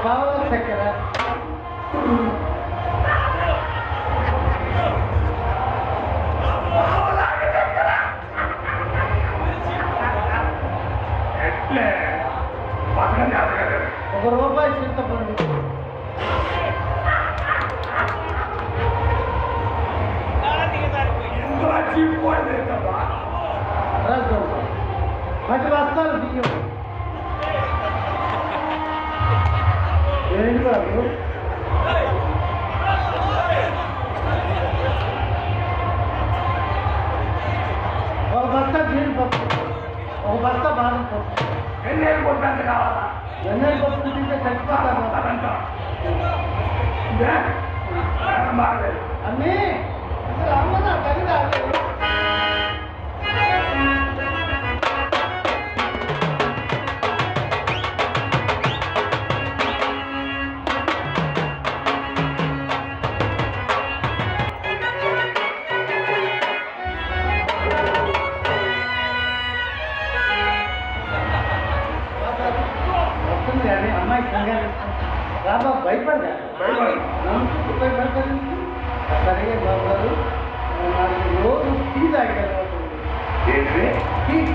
ఒక పావుల చక్కెర ఎట్లే పక్కన జాతకాలు ఒక రూపాయి చింతపండు ఇందులో చీపోయింది కదా రాసుకో పది బస్తాలు బియ్యం ఏంటి బాబు ఒక బస్తా జీడిపప్పు ఒక బస్తా బాదం పప్పు ఎన్నేళ్ళు కొట్టాను కావాలా ఎన్నెల పప్పు తింటే బాగలేదు అన్నీ అసలు అమ్మ నా తల్లి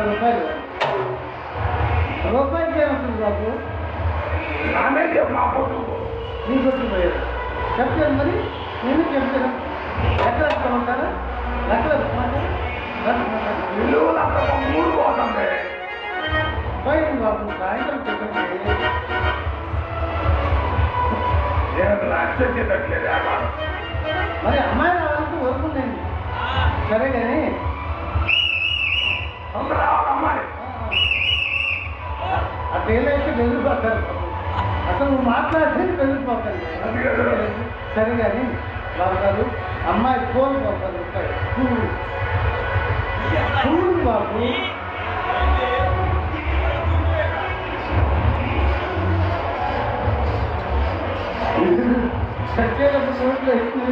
యాభై రూపాయలు. రూపాయికి ఏమవుతుంది బాబు. నా పొట్టు నీ కొట్టు పోయారు. చెప్తాను మరి నేను చెప్తాను. ఎక్కడ వేసుకోమంటారా ఎక్కడ పోయింది బాబు సాయంత్రం చెప్పండి. మరి అమ్మాయి రావాలంటే వరకుందండి సరే కానీ తొందర అమ్మాయి ఆ తేలైతే బెదిరిపోతారు అసలు నువ్వు మాట్లాడితే బెదిరిపోతాను సరే కానీ బాబు అమ్మాయి ఫోన్ పంపాలి రూపాయలు చూడు చూడు బాబు చచ్చేటప్పుడు నోట్లో ఎక్కువ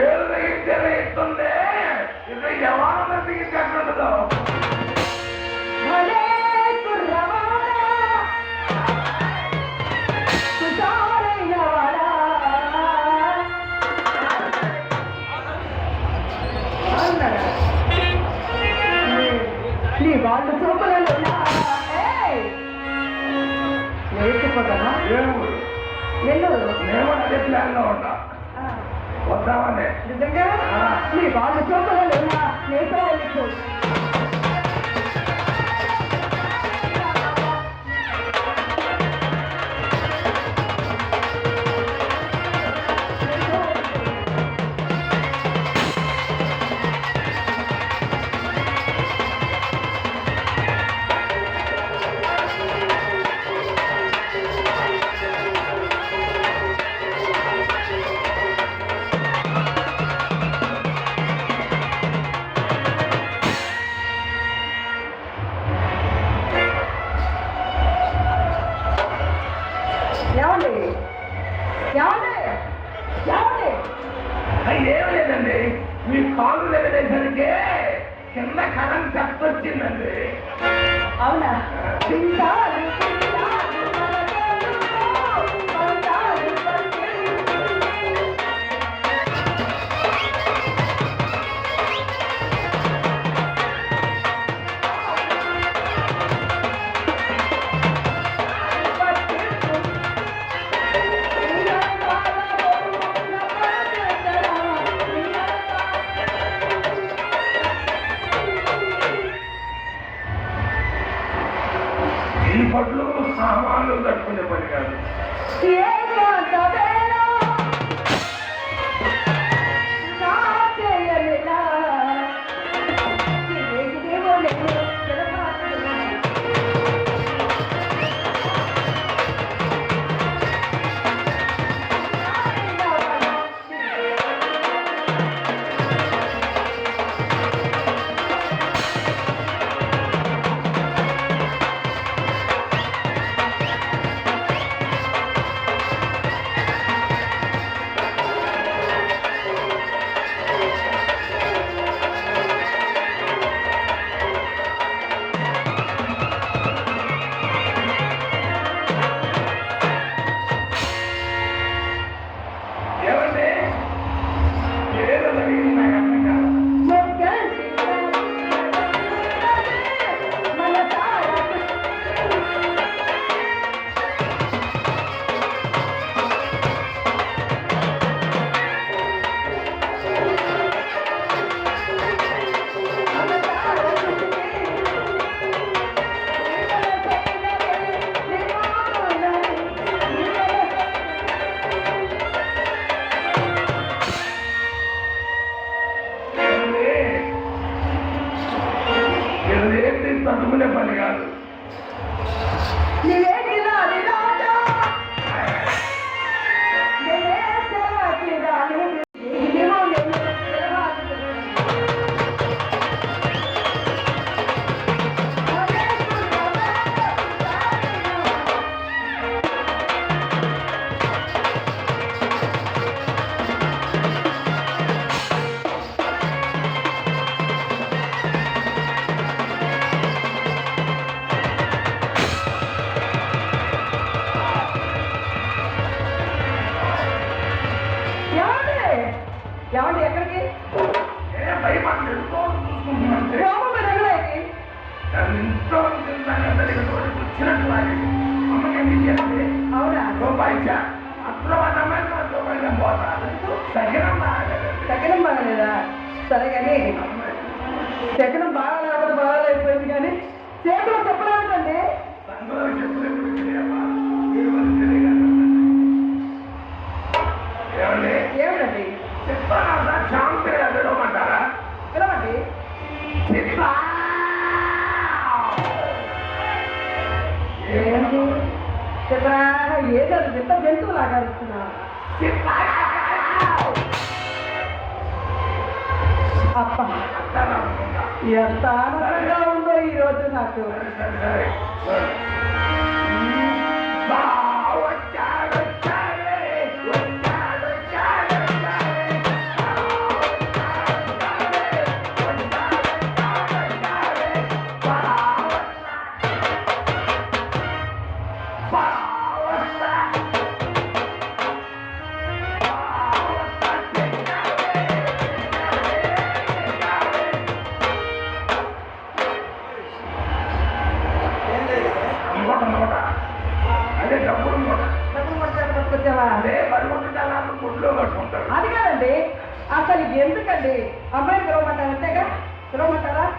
ఏడు తగ్గితే ఇస్తుంది ఇది ఎవరు తగ్గించేట్టుండదు భలే కుర్రవాడా, కుశాలైన వాడా. అన్నాడా? నీ- నీ వాళ్ళు చూపలేదు లేకపోతానా ఏమో. నెల్లూరు నేను అదే ప్లాన్లో వద్దామని. నిజంగా. నీ వాళ్ళు సగనం బాగలేదా? సరే కానీ సగనం బాగా లేకపోతే బాగా లేకపోయింది కానీ చేతులు చెప్పలేదండి. మాట్లాడుతున్నాను అప్ప ఎంత ఆనందంగా ఉందో ఈరోజు నాకు Bye. అది కాదండి. అసలు ఎందుకండి? అమ్మాయిని పిలవమంటారు? అంతేగా పిలవమంటారా?